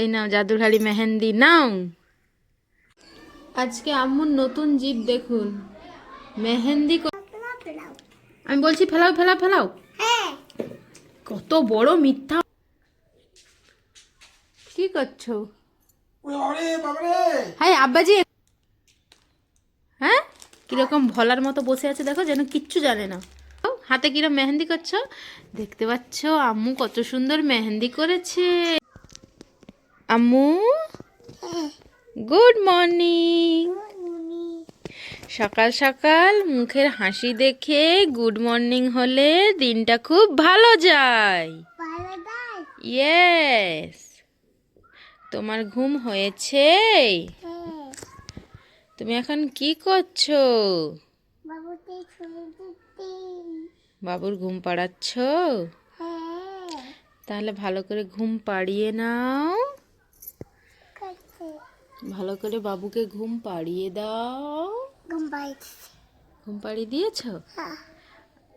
এই নাও জাদুরহাড়ি মেহেন্দি, নাও। আজকে আম্মুর নতুন জিপ দেখুন। মেহেন্দি আমি বলছি ফেলাও ফেলাও ফেলাও। কত বড় মিথ্যা। কি করছ? হাই আব্বাজি। হ্যাঁ? কীরকম ভলার মতো বসে আছে, দেখো, যেন কিচ্ছু জানে না। হাতে কিরম মেহেন্দি করছ? দেখতে পাচ্ছ, আম্মু কত সুন্দর মেহেন্দি করেছে। আম্মু? গুড মর্নিং সকাল সকাল মুখের হাসি দেখে গুড মর্নিং হলে দিনটা খুব ভালো যায়। ইয়েস তোমার ঘুম হয়েছে? তুমি এখন কি করছ? বাবুর ঘুম পাড়াচ্ছ? তাহলে ভালো করে ঘুম পাড়িয়ে নাও। ভালো করে বাবুকে ঘুম পাড়িয়ে দাও। ঘুম পাড়িয়ে ঘুম পাড়িয়ে দিয়েছ?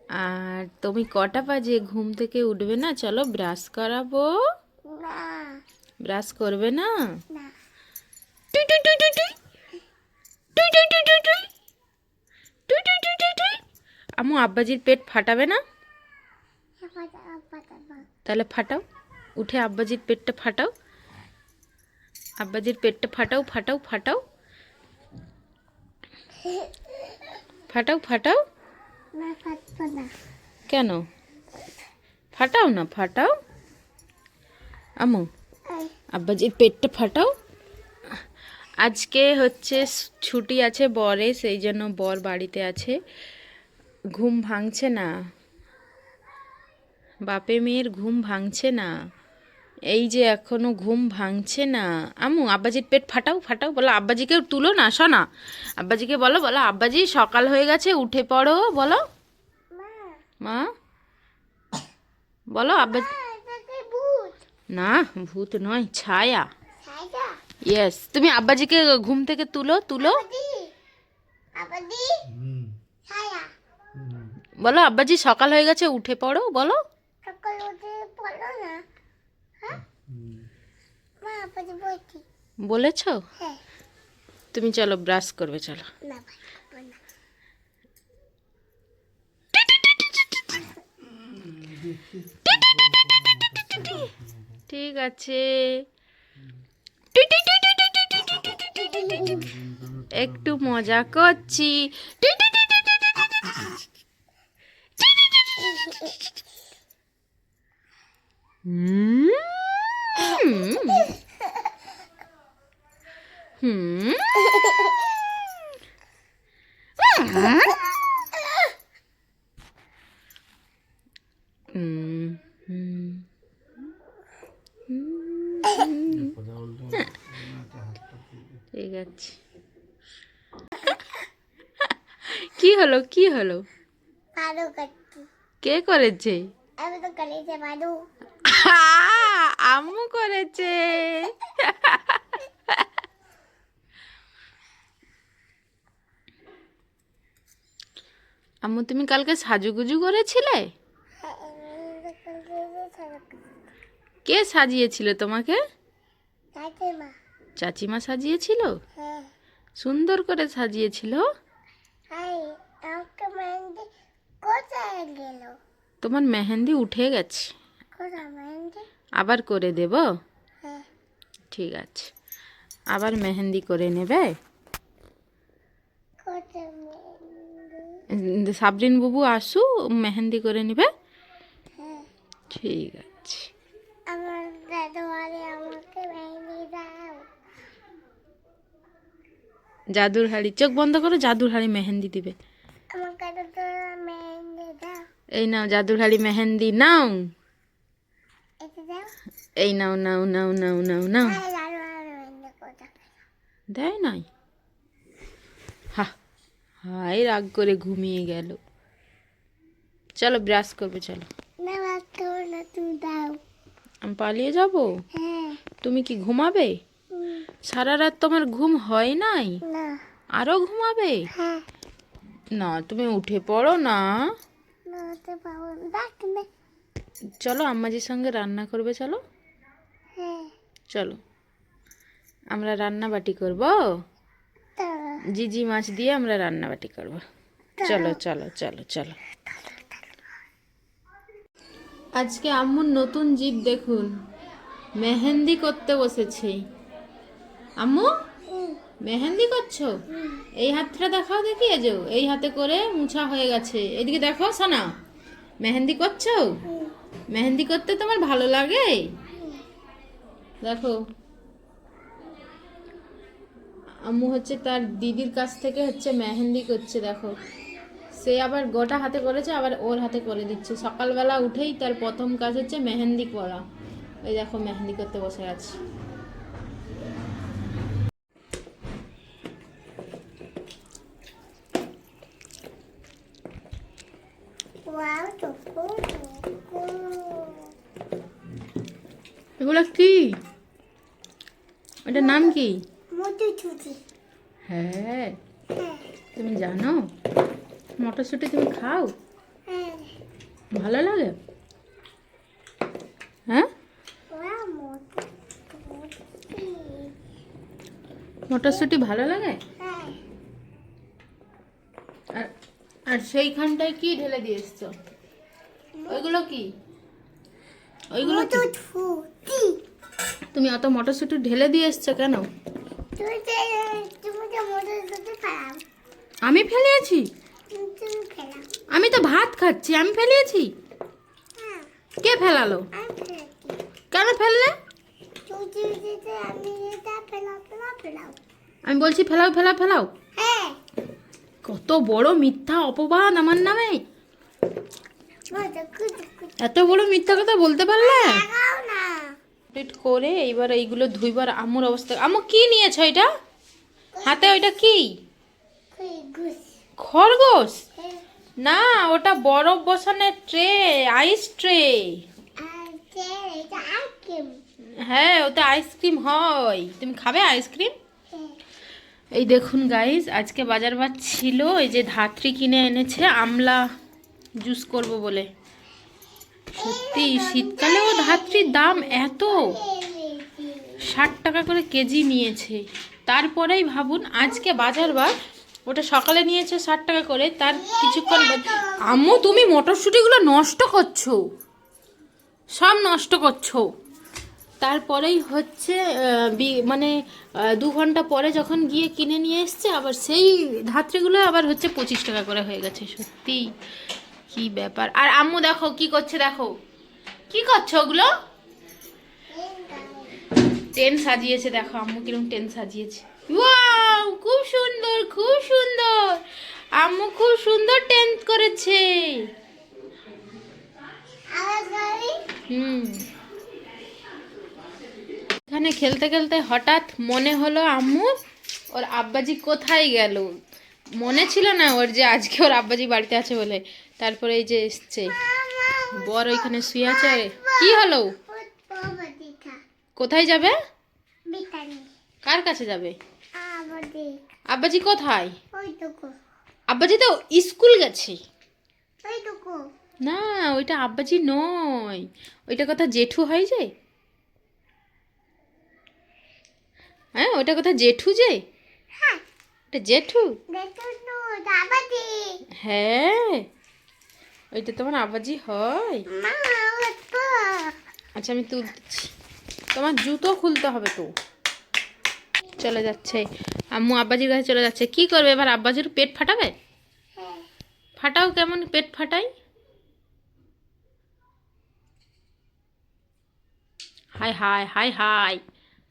আর তুমি কটা বাজে? ঘুম থেকে উঠবে না? চলো ব্রাশ করাবো। ব্রাশ করবে না। আম্মু আব্বাজির পেট ফাটাবে না? তাহলে ফাটাও। উঠে আব্বাজির পেটটা ফাটাও। আব্বাজির পেটটা ফাটাও ফাটাও ফাটাও। ফাটাও ফাটাও। কেন? ফাটাও না, ফাটাও। আমু, আব্বাজির পেটটা ফাটাও। আজকে হচ্ছে ছুটি আছে বরে, সেই জন্য বর বাড়িতে আছে। ঘুম ভাঙছে না। বাপে মেয়ের ঘুম ভাঙছে না। এই যে এখনও ঘুম ভাঙছে না। আমু আব্বাজির পেট ফাটাও ফাটাও বলো আব্বাজিকে তুলো না শোনা। আব্বাজিকে বলো বলো আব্বাজি সকাল হয়ে গেছে উঠে পড়ো বলো। মা। বলো আব্বাজি না ভূত নয় ছায়া। ইয়েস তুমি আব্বাজিকে ঘুম থেকে তুলো তুলো। বলো আব্বাজি সকাল হয়ে গেছে উঠে পড়ো বলো। বলেছ? তুমি চলো ব্রাশ করবে চলো। ঠিক আছে। একটু মজা করছি। হুম। ঠিক আছে কি হলো? কি হলো কে করেছে? আম্মু করেছে। আম্মু তুমি কালকে সাজুগুজু করেছিলে? কে সাজিয়েছিল তোমাকে? চাচিমা সাজিয়েছিল? হ্যাঁ। সুন্দর করে সাজিয়েছিল? তোমার মেহেন্দি উঠে গেছে। আবার করে দেব? হ্যাঁ। ঠিক আছে। আবার মেহেন্দি করে নেবে? সাবরিন বাবু আসু মেহেন্দি করে নেবে। ঠিক আছে। জাদুর হাড়ি চোখ বন্ধ করো জাদুর হাড়ি মেহেন্দি দিবে। এই নাও জাদুর হাড়ি মেহেন্দি নাও। এই নাও নাও নাও নাও নাও নাও। দেয় নাই? হাই রাগ করে ঘুমিয়ে গেল। চলো ব্রাশ করবে চলো। আমি পালিয়ে যাব? হ্যাঁ। তুমি কি ঘুমাবে? সারা রাত তোমার ঘুম হয় নাই। আরও ঘুমাবে? হ্যাঁ। না তুমি উঠে পড়ো না। চলো আম্মাজির সঙ্গে রান্না করবে চলো। হ্যাঁ। চলো। আমরা রান্না বাটি করব? জিজি মাছ দিয়ে আমরা রান্না বাটি করব। চলো চলো চলো চলো। আজকে আম্মুর নতুন জিদ দেখুন। মেহেন্দি করতে বসেছে। আম্মু, মেহেন্দি করছ? এই হাতটা দেখাও দেখি যে, এই হাতে করে মুছা হয়ে গেছে। এদিকে দেখো, সোনা, মেহেন্দি করছ? মেহেন্দি করতে তোমার ভালো লাগে? দেখো আম্মু হচ্ছে তার দিদির কাছ থেকে হচ্ছে মেহেন্দি করছে দেখো। সে আবার গোটা হাতে করেছে আবার ওর হাতে করে দিচ্ছে। সকালবেলা উঠেই তার প্রথম কাজ হচ্ছে মেহেন্দি করা। ওই দেখো মেহেন্দি করতে বসে আছে। এগুলো কি? এটার নাম কি? হ্যাঁ। হ্যাঁ। তুমি জানো? মটরশুঁটি তুমি খাও? হ্যাঁ। ভালো লাগে? হ্যাঁ? মটরশুঁটি। ভালো লাগে? হ্যাঁ। আর আর সেইখানটায় কি ঢেলে দিয়ে এসছো? ওইগুলো কি? ওইগুলো? তুমি অত মটরশুঁটি ঢেলে দিয়ে এসছো কেন? আমি ফেলিয়েছি আমি তো ভাত খাচ্ছি আমি ফেলিয়েছি হ্যাঁ। কে ফেলালো? কেন ফেললে? আমি বলছি ফেলাও ফেলাও ফেলাও। হ্যাঁ। কত বড় মিথ্যা অপবাদ আমার নামে। এত বড় মিথ্যা কথা বলতে পারলে? না। কমপ্লিট করে এইবার এইগুলো ধুইবার আম্মুর অবস্থা। আম্মু কি নিয়েছো এটা? হাতে ওইটা কি? খরগোশ। হ্যাঁ। না ওটা বরফ বসানোর ট্রে আইস ট্রে। হ্যাঁ ওটা আইসক্রিম হয়। তুমি খাবে আইসক্রিম হ্যাঁ। এই দেখুন গাইজ আজকে বাজার বার ছিল এই যে ধাত্রী কিনে এনেছে আমলা জুস করব বলে। সত্যি শীতকালেও ধাত্রীর দাম এত। ষাট টাকা করে কেজি নিয়েছে। তারপরেই ভাবুন, আজকে বাজার বার ওটা সকালে নিয়েছে ষাট টাকা করে, তার কিছুক্ষণ আম্মু, তুমি মটরশুঁটিগুলো নষ্ট করছ। সব নষ্ট করছ। তারপরেই হচ্ছে বি- মানে দু ঘণ্টা পরে যখন গিয়ে কিনে নিয়ে এসছে, আবার সেই ধাত্রীগুলো আবার হচ্ছে পঁচিশ টাকা করে হয়ে গেছে, সত্যি। কি ব্যাপার? আর আম্মু দেখো, কি করছে দেখো? কি করছ ওগুলো? টেন সাজিয়েছে, দেখো আম্মু কীরকম টেন সাজিয়েছে। ওয়াও, খুব সুন্দর খুব সুন্দর। আম্মু খুব সুন্দর টেন্ট করেছে। হুম। এখানে খেলতে খেলতে হঠাৎ মনে হলো আম্মু, ওর আব্বাজি কোথায় গেল? মনে ছিল না ওর যে আজকে ওর আব্বাজি বাড়িতে আছে বলে। তারপরে এই যে এসছে। বর ওইখানে শুয়ে আছে। কি হলো? কোথায় যাবে? কার কাছে যাবে? আব্বাজি কোথায়? আব্বাজি তো স্কুল গেছে। না ওইটা আব্বাজি নয়। ওইটা কথা জেঠু হয় যে। হ্যাঁ ওইটা কথা জেঠু যে। হ্যাঁ। ওটা জেঠু? হ্যাঁ। ওইটা তোমার আব্বাজি হয়। আচ্ছা আমি তুলতেছি তোমার জুতো খুলতে হবে তো। চলে যাচ্ছে। আম্মু আব্বাজির কাছে চলে যাচ্ছে। কি করবে? এবার আব্বাজির পেট ফাটাবে? ফাটাও কেমন? পেট ফাটাই। Hi hi hi hi.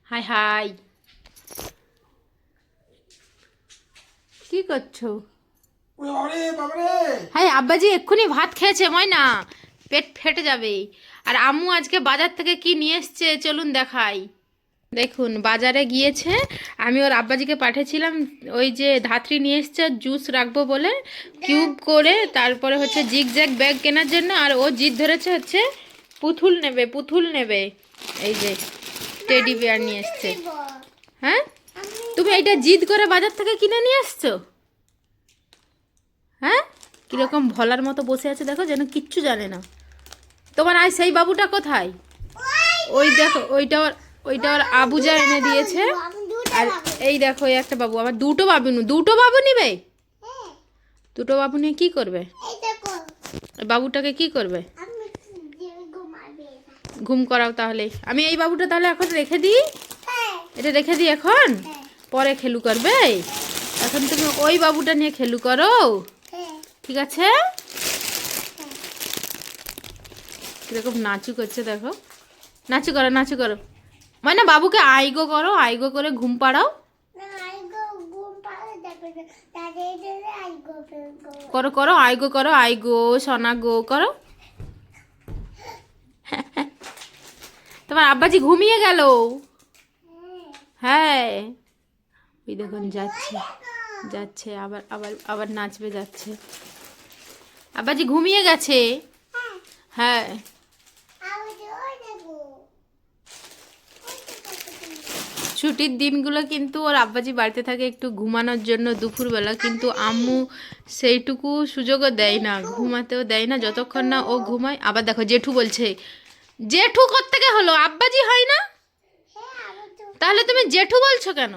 Hi hi. কি করছ? হাই আব্বাজি এক্ষুনি ভাত খেয়েছে, ময়না। পেট ফেটে যাবে আর আম্মু আজকে বাজার থেকে কি নিয়ে এসছে, চলুন দেখাই। দেখুন, বাজারে গিয়েছে। আমি ওর আব্বাজিকে পাঠিয়েছিলাম, ওই যে ধাত্রী নিয়ে এসছে, জুস রাখব বলে। কিউব করে, তারপরে হচ্ছে জিগ জ্যাগ ব্যাগ কেনার জন্য, আর ও জিদ ধরেছে হচ্ছে পুতুল নেবে পুতুল নেবে। এই যে টেডি বিয়ার নিয়ে এসছে। হ্যাঁ? তুমি এইটা জিদ করে বাজার থেকে কিনে নিয়ে এসছো? হ্যাঁ? কীরকম ভলার মতো বসে আছে দেখো, যেন কিচ্ছু জানে না। তোমার আয় সেই বাবুটা কোথায়? ওই দেখো, ওইটা ওর ওইটা ওর আবুজা এনে দিয়েছে। আর এই দেখো, এই একটা বাবু, আমার দুটো বাবু দুটো বাবু নিবে? দুটো বাবু নিয়ে কি করবে? বাবুটাকে কি করবে? ঘুম করাও তাহলে। আমি এই বাবুটা তাহলে এখন রেখে দিই? এটা রেখে দিই এখন? পরে খেলু করবে? এখন তুমি ওই বাবুটা নিয়ে খেলু করো। ঠিক আছে? কীরকম নাচু করছে দেখো। নাচু করো নাচু করো। মানে বাবুকে আইগো করো আইগো করে ঘুম পাড়াও। করো করো আইগো করো আইগো সোনা গো করো। তোমার আব্বাজি ঘুমিয়ে গেল? হ্যাঁ। ওই দেখুন যাচ্ছে যাচ্ছে আবার আবার আবার নাচবে যাচ্ছে। আব্বাজি ঘুমিয়ে গেছে। হ্যাঁ। দেখো। ছুটির দিনগুলো কিন্তু ওর আব্বাজি বাড়িতে থাকে একটু ঘুমানোর জন্য দুপুরবেলা কিন্তু আম্মু সেইটুকু সুযোগও দেয় না ঘুমাতেও দেয় না যতক্ষণ না ও ঘুমায়। আবার দেখো জেঠু বলছে জেঠু কোত্থেকে হলো? আব্বাজি হয় না? হ্যাঁ তাহলে তুমি জেঠু বলছো কেন?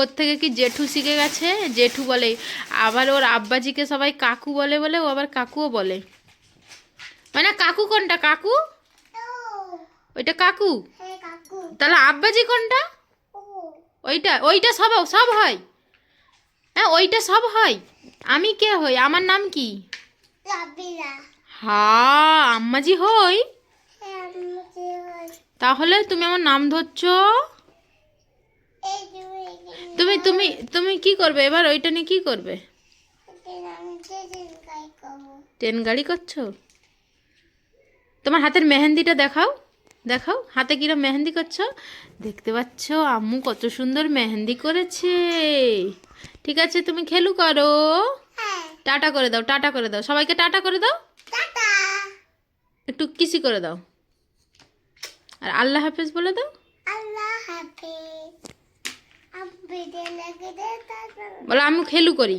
কোত্থেকে কি জেঠু শিখে গেছে? জেঠু বলে আবার ওর আব্বাজিকে সবাই কাকু বলে বলে ও আবার কাকুও বলে। মানে কাকু কোনটা? কাকু? ওইটা কাকু? তাহলে আব্বাজি কোনটা? ওইটা ওইটা সব সব হয়। হ্যাঁ ওইটা সব হয়। আমি কে হই? আমার নাম কি? হা আম্মাজি হই? হ্যাঁ তাহলে তুমি আমার নাম ধরছো? তুমি তুমি তুমি কি করবে? এবার ওইটা নিয়ে কি করবে? ট্রেন গাড়ি করছ? তোমার হাতের মেহেন্দিটা দেখাও দেখাও। হাতে কিরম মেহেন্দি করছ? দেখতে পাচ্ছ, আম্মু কত সুন্দর মেহেন্দি করেছে। ঠিক আছে, তুমি খেলু করো। টাটা করে দাও, টাটা করে দাও। সবাইকে টাটা করে দাও। একটু কিসি করে দাও। আর আল্লাহ হাফেজ বলে দাও। আল্লাহ হাফেজ আমি ভিডিও লাগে দে তারপর বলো আমি খেলু করি।